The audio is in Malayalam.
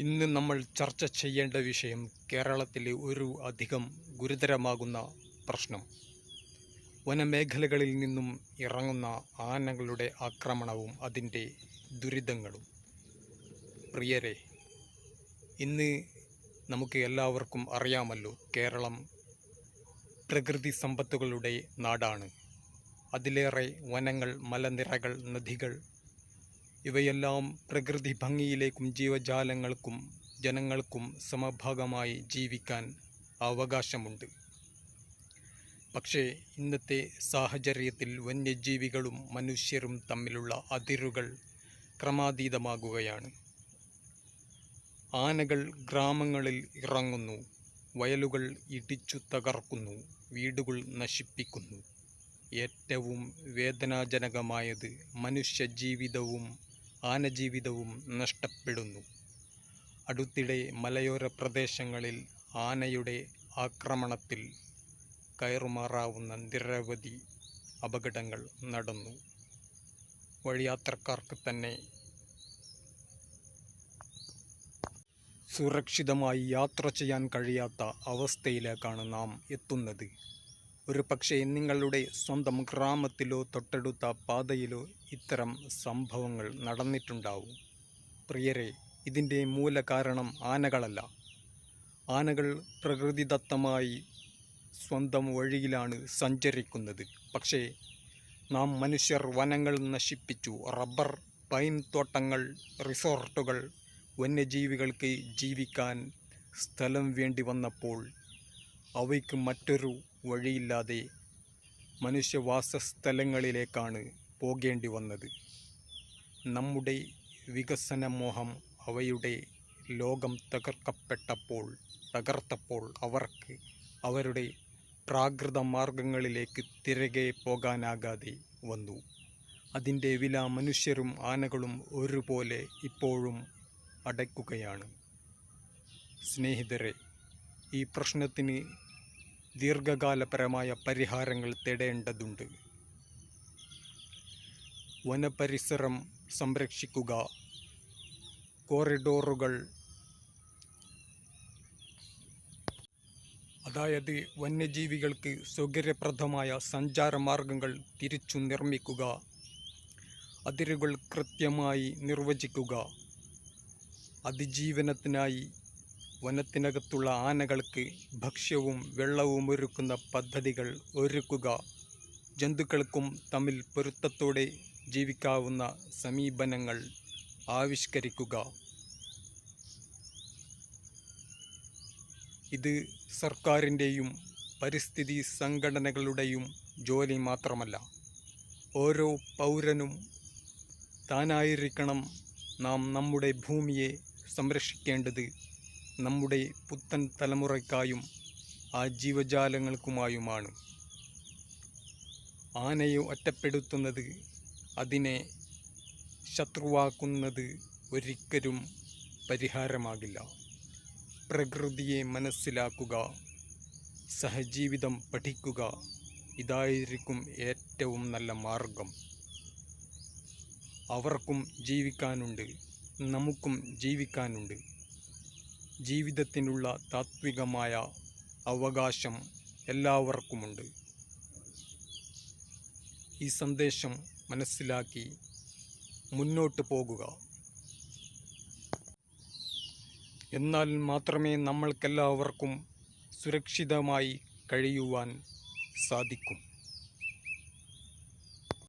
ഇന്ന് നമ്മൾ ചർച്ച ചെയ്യേണ്ട വിഷയം കേരളത്തിലെ ഒരു അധികം ഗുരുതരമാകുന്ന പ്രശ്നം. വനമേഖലകളിൽ നിന്നും ഇറങ്ങുന്ന ആനകളുടെ ആക്രമണവും അതിന്റെ ദുരിതങ്ങളും. പ്രിയരെ ഇന്ന് നമുക്ക് എല്ലാവർക്കും അറിയാമല്ലോ കേരളം പ്രകൃതി സമ്പത്തുകളുടെ നാടാണ്. അതിലേറെ വനങ്ങൾ മലനിരകൾ നദികൾ ഇവയെല്ലാം പ്രകൃതി ഭംഗിയിലേക്കും ജീവജാലങ്ങൾക്കും ജനങ്ങൾക്കും സമഭാഗമായി ജീവിക്കാൻ അവകാശമുണ്ട്. പക്ഷേ ഇന്നത്തെ സാഹചര്യത്തിൽ വന്യജീവികളും മനുഷ്യരും തമ്മിലുള്ള അതിരുകൾ ക്രമാതീതമാകുകയാണ്. ആനകൾ ഗ്രാമങ്ങളിൽ ഇറങ്ങുന്നു വയലുകൾ ഇടിച്ചു തകർക്കുന്നു വീടുകൾ നശിപ്പിക്കുന്നു. ഏറ്റവും വേദനാജനകമായത് മനുഷ്യജീവിതവും ആനജീവിതവും നഷ്ടപ്പെടുന്നു. അടുത്തിടെ മലയോര പ്രദേശങ്ങളിൽ ആനയുടെ ആക്രമണത്തിൽ കയറുമാറാവുന്ന നിരവധി അപകടങ്ങൾ നടന്നു. വഴിയാത്രക്കാർക്ക് തന്നെ സുരക്ഷിതമായി യാത്ര ചെയ്യാൻ കഴിയാത്ത അവസ്ഥയിലേക്കാണ് നാം എത്തുന്നത്. ഒരു പക്ഷേ നിങ്ങളുടെ സ്വന്തം ഗ്രാമത്തിലോ തൊട്ടടുത്ത പാതയിലോ ഇത്തരം സംഭവങ്ങൾ നടന്നിട്ടുണ്ടാവും. പ്രിയരെ ഇതിന്റെ മൂലകാരണം ആനകളല്ല. ആനകൾ പ്രകൃതിദത്തമായി സ്വന്തം വഴിയിലാണ് സഞ്ചരിക്കുന്നത്. പക്ഷേ നാം മനുഷ്യർ വനങ്ങൾ നശിപ്പിച്ചു. റബ്ബർ പൈൻ തോട്ടങ്ങൾ റിസോർട്ടുകൾ വന്യജീവികൾക്ക് ജീവിക്കാൻ സ്ഥലം വേണ്ടി വന്നപ്പോൾ അവയ്ക്ക് മറ്റൊരു വഴിയില്ലാതെ മനുഷ്യവാസസ്ഥലങ്ങളിലേക്കാണ് പോകേണ്ടി വന്നത്. നമ്മുടെ വികസന മോഹം അവയുടെ ലോകം തകർക്കപ്പെട്ടപ്പോൾ തകർത്തപ്പോൾ അവർക്ക് അവരുടെ പ്രാകൃത മാർഗങ്ങളിലേക്ക് തിരികെ പോകാനാകാതെ വന്നു. അതിന്റെ വില മനുഷ്യരും ആനകളും ഒരുപോലെ ഇപ്പോഴും അടയ്ക്കുകയാണ്. സ്നേഹിതരെ ഈ പ്രശ്നത്തിന് ദീർഘകാലപരമായ പരിഹാരങ്ങൾ തേടേണ്ടതുണ്ട്. വനപരിസരം സംരക്ഷിക്കുക കോറിഡോറുകൾ. അതായത് വന്യജീവികൾക്ക് സൗകര്യപ്രദമായ സഞ്ചാരമാർഗങ്ങൾ തിരിച്ചു നിർമ്മിക്കുക അതിരുകൾ കൃത്യമായി നിർവചിക്കുക അതിജീവനത്തിനായി വനത്തിനകത്തുള്ള ആനകൾക്ക് ഭക്ഷ്യവും വെള്ളവും ഒരുക്കുന്ന പദ്ധതികൾ ഒരുക്കുക. ജന്തുക്കൾക്കും തമ്മിൽ പൊരുത്തത്തോടെ ജീവിക്കാവുന്ന സമീപനങ്ങൾ ആവിഷ്കരിക്കുക. ഇത് സർക്കാരിന്റെയും പരിസ്ഥിതി സംഘടനകളുടെയും ജോലി മാത്രമല്ല ഓരോ പൗരനും താനായിരിക്കണം നാം നമ്മുടെ ഭൂമിയെ സംരക്ഷിക്കേണ്ടത്. നമ്മുടെ പുത്തൻ തലമുറയ്ക്കായും ആ ജീവജാലങ്ങൾക്കുമായുമാണ് ആനയെ ഒറ്റപ്പെടുത്തുന്നത് അതിനെ ശത്രുവാക്കുന്നത് ഒരിക്കലും പരിഹാരമാകില്ല. പ്രകൃതിയെ മനസ്സിലാക്കുക സഹജീവിതം പഠിക്കുക ഇതായിരിക്കും ഏറ്റവും നല്ല മാർഗം. അവർക്കും ജീവിക്കാനുണ്ട് നമുക്കും ജീവിക്കാനുണ്ട്. ജീവിതത്തിനുള്ള താത്വികമായ അവകാശം എല്ലാവർക്കുമുണ്ട്. ഈ സന്ദേശം മനസ്സിലാക്കി മുന്നോട്ട് പോകുക. എന്നാൽ മാത്രമേ നമ്മൾക്കെല്ലാവർക്കും സുരക്ഷിതമായി കഴിയുവാൻ സാധിക്കും.